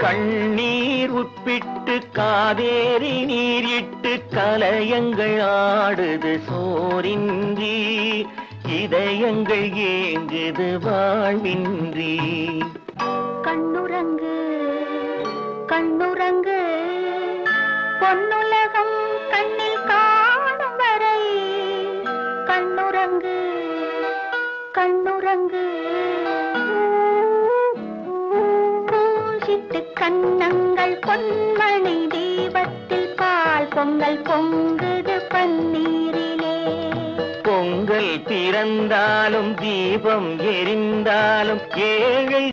கண்ணீர் உட்பிட்டு காவேரி நீரிட்டு கலையங்கள் ஆடுது. சோரின்றி இதயங்கள் ஏங்குது வாழ்வின்றி. கண்ணுரங்கு கண்ணுரங்கு பொன்னுலகம் கண்ணில் காணும் வரை. கண்ணுரங்கு கண்ணுரங்கு. வீட்டு கண்ணங்கள் பொன்மணி தீபத்தில் பால் பொங்கல் பொங்குது பன்னீரிலே. பொங்கல் பிறந்தாலும் தீபம் எரிந்தாலும் ஏழை